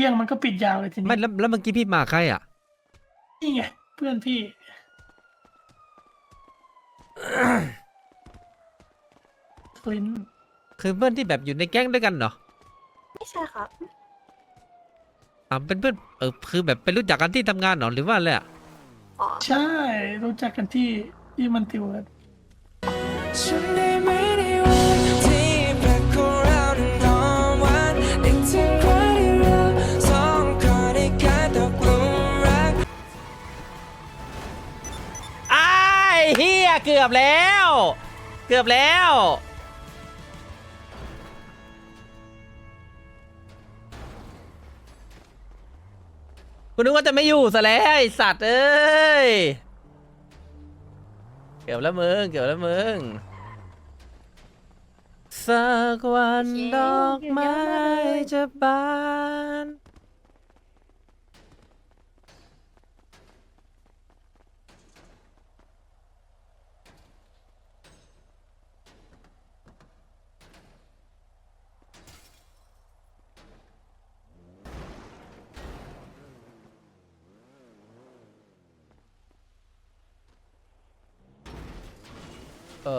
ที่ยงมันก็ปิดยาวเลยทีไม่นี้แล้วแล้วเมื่อกี้พี่มาใครอะ นี่ไงเพื่อนพี่ฟลินท์คือเพื่อนที่แบบอยู่ในแก๊งด้วยกันเหรอไม่ใช่ครับ อ่าเป็นเพื่อนเออคือแบบเป็นรู้จักกันที่ทำงานเหรอหรือว่าอะไรอะอ๋อ ใช่ รู้จักกันที่ที่มันติวเวิร์ดฉันได้ไม่ได้ เกือบแล้ว เกือบแล้ว คุณนึกว่าจะไม่อยู่ซะแล้วไอสัตว์เอ้ย เกือบแล้วมึง เกือบแล้วมึงสักวันดอกไม้จะบาน เออ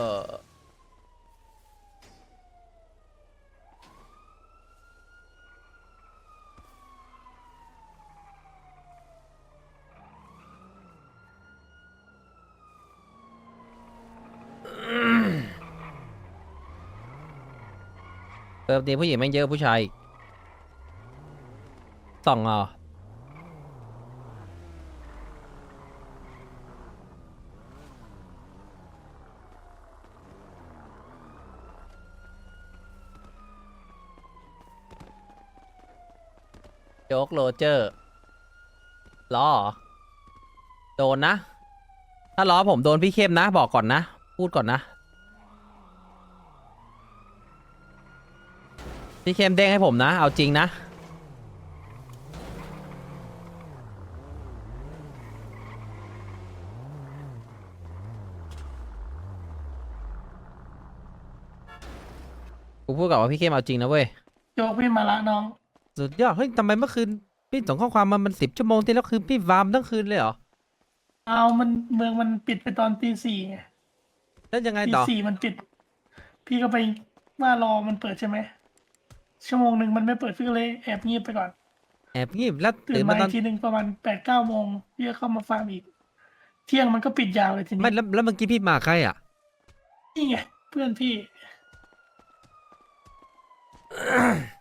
เติมนี้ผู้หญิงแม่งเยอะผู้ชายอีกสองอ่ โจ๊กโรเจอร์ล้อโดนนะ ถ้าล้อผมโดนพี่เข้มนะ บอกก่อนนะ พูดก่อนนะ พี่เข้มเด้งให้ผมนะ เอาจริงนะ กูพูดกับว่าพี่เข้มเอาจริงนะเว้ยโยกพี่มาละน้อง สุดยอดเฮ้ยทำไมเมื่อคืนพี่ส่งข้อความมามันสิบชั่วโมงที่แล้วคือพี่วามทั้งคืนเลยเหรอเอามันเมืองมันปิดไปตอนตีสี่ไงแล้วยังไงตีต่อสี่มันปิด พี่ก็ไปว่ารอมันเปิดใช่ไหมชั่วโมงหนึ่งมันไม่เปิดพี่ก็เลยแอบเงียบไปก่อนแอบงีบแล้วตื่ตื่นนมามาตอีอนกทีหนึ่งประมาณแปดเก้าโมงพี่ก็เข้ามาฟาร์มอีก เที่ยงมันก็ปิดยาวเลยทีนี้ไม่แล้วแล้วเมื่อกี้พี่มาใครอะ นี่ไงเพื่อนพี่ฟ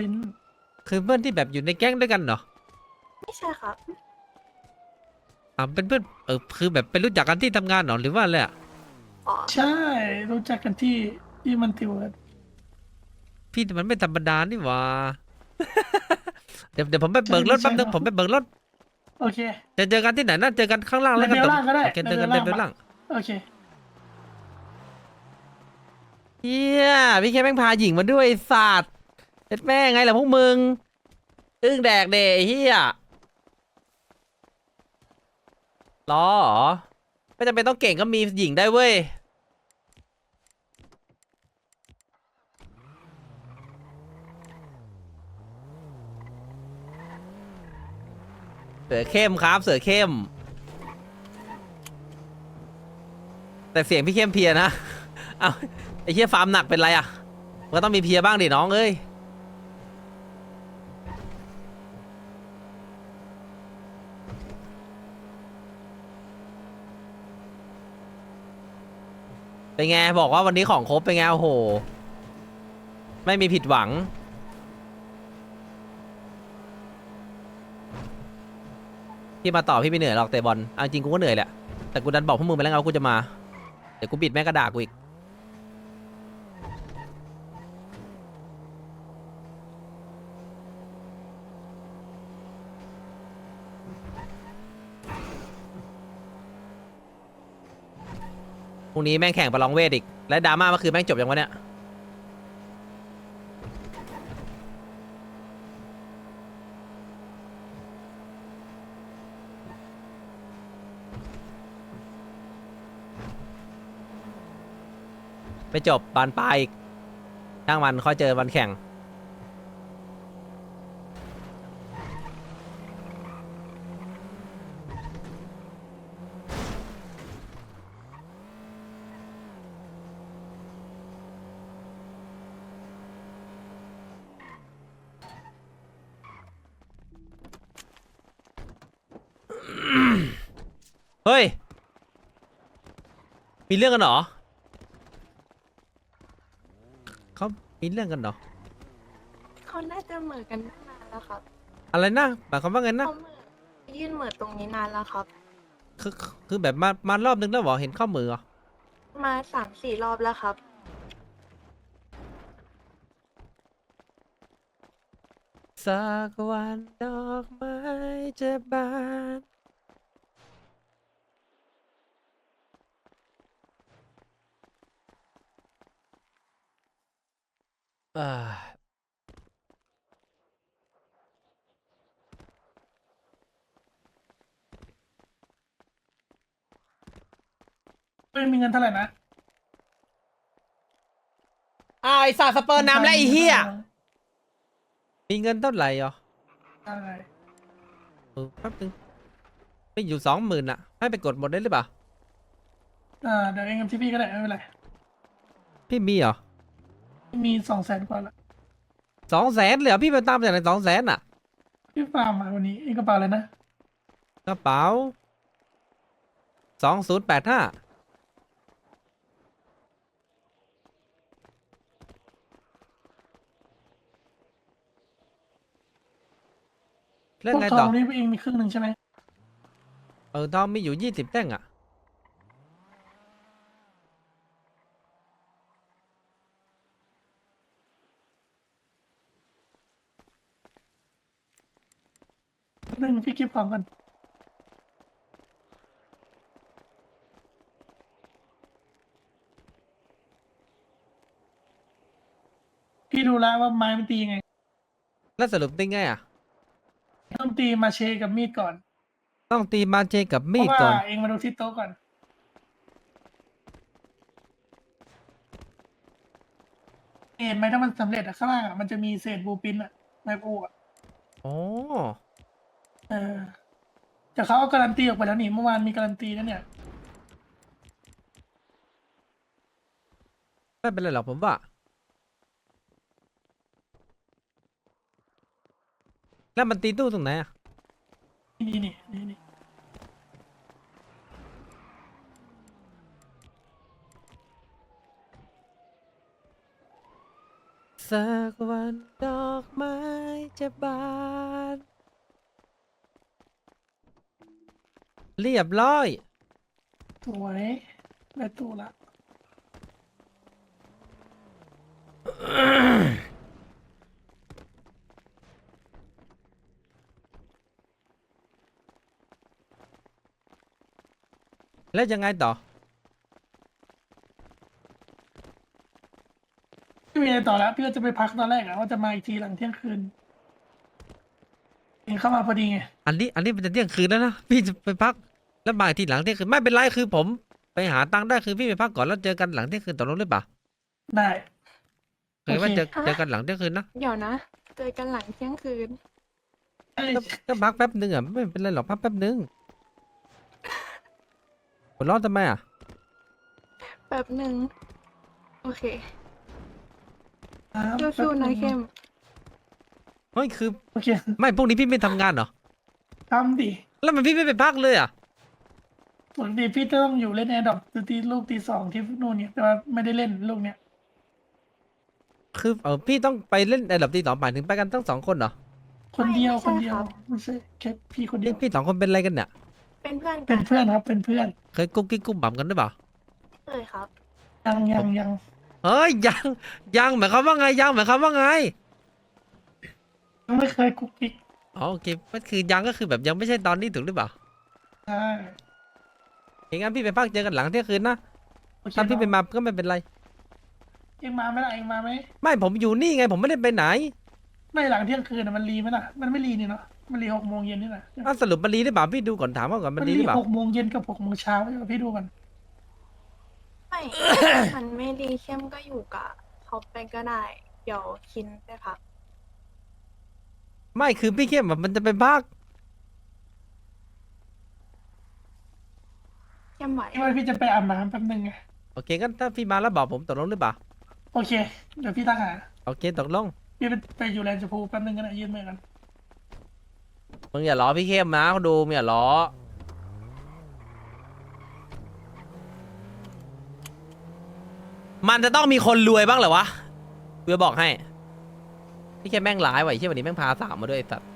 ลินท์คือเพื่อนที่แบบอยู่ในแก๊งด้วยกันเหรอไม่ใช่ครับอ่าเป็นเพื่อนเออคือแบบเป็นรู้จักกันที่ทำงานเหรอหรือว่าอะไรอะอ๋อใช่ รู้จักกันที่ที่มันติวเวิร์ดพี่แต่มันไม่ธรรมดานี่หว่า เดี๋ยวเดี๋ยวผมไปเบิกรถแป๊บนึงผมไปเบิกรถโอเค จะเจอกันที่ไหนน่าเจอกันข้างล่างแล้วกันเลเวลล่างก็ได้โอเคเจอกันเลเลเวเวลลล่าล่างงโอเคเฮียพี่แค่แม่งพาหญิงมาด้วยไอ้สัตว์ เอ็ดแม่ไงล่ะพวกมึง อึ้งแดกเดไอ้เฮียล้อเหรอ ไม่จำเป็นต้องเก่งก็มีหญิงได้เว้ย เสือเข้มครับ เสือเข้ม แต่เสียงพี่เข้มเพียนะ เอาไอ้เหี้ยฟาร์มหนักเป็นไรอะ มันก็ต้องมีเพียบ้างดิน้องเอ้ย เป็นไง บอกว่าวันนี้ของครบเป็นไงโอ้โห ไม่มีผิดหวัง พี่มาต่อพี่ไม่เหนื่อยหรอกเตะบอลเอาจริงกูก็เหนื่อยแหละแต่กูดันบอกพวกมึงไปแล้วไงว่ากูจะมา เดี๋ยวกูบิดแม่กระดากูอีก พรุ่งนี้แม่งแข่งประลองเวทอีก และดราม่าเมื่อคืนแม่งจบยังวะเนี่ย ไม่จบบานปลายอีกช่างมันค่อยเจอวันแข่ง เฮ้ย มีเรื่องกันเหรอเขามีเรื่องกันเหรอ เขาน่าจะเหมือกันตั้งนานแล้วครับอะไรนะหมายความว่าไงนะเขาเหมือยื่นเหมือตรงนี้นานแล้วครับ คือคือแบบมามารอบนึงแล้วเหรอ เห็นข้อมือเหรอ มาสามสี่รอบแล้วครับ สักวันดอกไม้จะบาน อ่าไม่มีเงินเท่าไหร่นะอ้าวไอสาสเปอร์น้ำและไอเฮียมีเงินเท่าไหร่อะใช่เออแป๊บนึงไม่อยู่สองหมื่นอะให้ไปกดหมดได้หรือเปล่า อ่าเดี๋ยวเองกับที่พี่ก็ได้ไม่เป็นไร พี่มีเหรอ มีสองแสนกว่าละสองแสนเลยเหรอพี่ไปตามจากไหนสองแสนอะพี่ฟาร์มมาวันนี้เองกระเป๋าเลยนะกระเป๋าสองศูนย์แปดห้าเล่นพวกไงทต่อองนี่เองมีครึ่งหนึ่งใช่ไหมเออทองมีอยู่ยี่สิบแท่งอะ หนึ่งพี่เก็บของกันพี่ดูแล้วว่าไม้มันตียังไง แล้วสรุปได้ไงอะ ต้องตีมาเชกับมีดก่อน ต้องตีมาเจกับมีดเพราะก่อนว่าเองมาดูที่โต๊ะก่อน เห็นไหมถ้ามันสำเร็จอะข้างล่างอะมันจะมีเศษบูปินอะไม้ปูอะอ๋อ เออแต่เขาเอาการันตีออกไปแล้วนี่เมื่อวานมีการันตีนะเนี่ย ไม่เป็นไรหรอกผมว่า แล้วมันตีตู้ตรงไหนอะนี่นี่นี่นี่สักวันดอกไม้จะบาน เรียบร้อย สวยได้ตู้ละแล้วยังไงต่อพี่มีอะไรต่อแล้วพี่ก็จะไปพักตอนแรกอะว่าจะมาอีกทีหลังเที่ยงคืน เองเข้ามาพอดีไงอันนี้อันนี้มันจะเที่ยงคืนแล้วนะพี่จะไปพักแล้วบ่ายทีหลังเที่ยงคืนไม่เป็นไรคือผม ไปหาตังค์ได้คือพี่ไปพักก่อนแล้วเจอกันหลังเที่ยงคืนตกลงหรือเปล่าได้เคยว่าโอเคเจอเจอกันหลังเที่ยงคืนนะเดี๋ยวนะ เจอกันหลังเที่ยงคืนเอ้ยก็ก็พักแป๊บนึงอะไม่เป็นไรหรอกพักแป๊บนึงหัวเร้อนทำไมอะแป๊บหนึ่งโอเคครับสู้ๆนะเข้ม เฮ้ยคือโอเคไม่พวกนี้พี่ไม่ทำงานเหรอ ทำดิแล้วมันพี่ไม่ไปพักเลยอะ ปกติพี่ต้องอยู่เล่นแอร์ดรอปตีลูกตีสองที่นู่นเนี่ยแต่ว่าไม่ได้เล่นลูกเนี่ย คือเออพี่ต้องไปเล่นไอ้หลับตีสองป่านถึงไปกันทั้งสองคนเหรอคนเดียวไม่คนใช่เดียวครับ ไม่ใช่แค่พี่คนเดีนี่ยวพี่สองคนเป็นอะไรกันเนี่ย เป็นเพื่อนกัเป็นเพื่อนครับ เป็นเพื่อนเคยกุ๊กกิ๊กกุ๊บบั่มกันหรือเปล่า เลยครับ ยังยังยังเฮ้ยยังยังหมายความว่าไงยังหมายความว่าไง ยังไม่เคยกุ๊กกิ๊กอ๋อโอเคมันคือยังก็คือแบบยังไม่ใช่ตอนนี้ถูกหรือเปล่าใช่อย่างงั้นพี่ไปพักเจอกันหลังเที่ยงคืนนะโอเคถ้าพี่ไปเนาะมาก็ไม่เป็นไร เองมาไหมล่ะเองมาไหมไม่ผมอยู่นี่ไงผมไม่ได้ไปไหนไม่หลังเที่ยงคืนน่ะมันรีไหมล่ะมันไม่รีนี่เนาะมันรีหกโมงเย็นนี่แหละอ้าวสรุปมันดีหรือเปล่าพี่ดูก่อนถามว่าก่อนมันดีหรือเปล่าหกโมงเย็นกับหกโมงเช้าเดี๋ยวพี่ดูกันไม่ มันไม่ดีเข้มก็อยู่กับเขาไปก็ได้ เดี๋ยวคินไปพัก ไม่คือพี่เข้มแบบมันจะเป็นภาคเข้ไหวพี่พี่จะไปอาบน้ำแป๊บนึงไงโอเคกันถ้าพี่มาแล้วบอกผมตกลงหรือเปล่าโอเค เดี๋ยวพี่ตั้งหาโอเคตกลงพี่ไปไปอยู่แลนด์ชมพูแป๊บนึงกันนะยืนมือกันมึงอย่าล้อพี่เข้มนะเขาดูมึงอย่าล้อมันจะต้องมีคนรวยบ้างเหรอวะเพื่อบอกให้ พี่แค่แม่งร้ายว่ะไอ้เชี่ยวันนี้แม่งพาสามมาด้วยไอ้สัตว์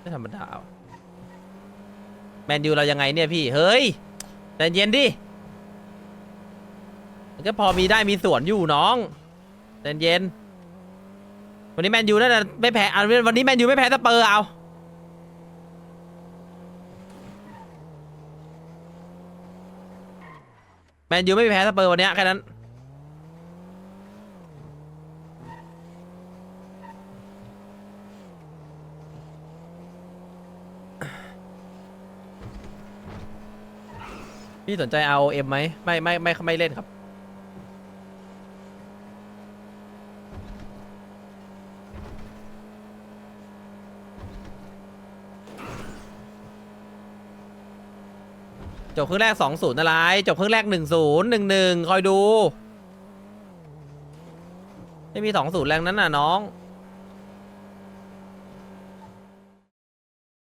ไม่ธรรมดาว่ะแมนยูเรายังไงเนี่ยพี่ เฮ้ยใจเย็นดิ มันก็พอมีได้มีส่วนอยู่น้องใจเย็น วันนี้แมนยูน่าจะไม่แพ้อะวันนี้แมนยูไม่แพ้สเปอร์เอาแมนยูไม่มีแพ้สเปอร์วันเนี้ยแค่นั้น พี่สนใจเอาเอ็มไหมไม่ไม่ไม่ไม่เล่นครับ จบครึ่งแรกสองศูนย์อะไร จบครึ่งแรกหนึ่งศูนย์หนึ่งหนึ่งคอยดู ไม่มีสองศูนย์แรงนั้นน่ะน้อง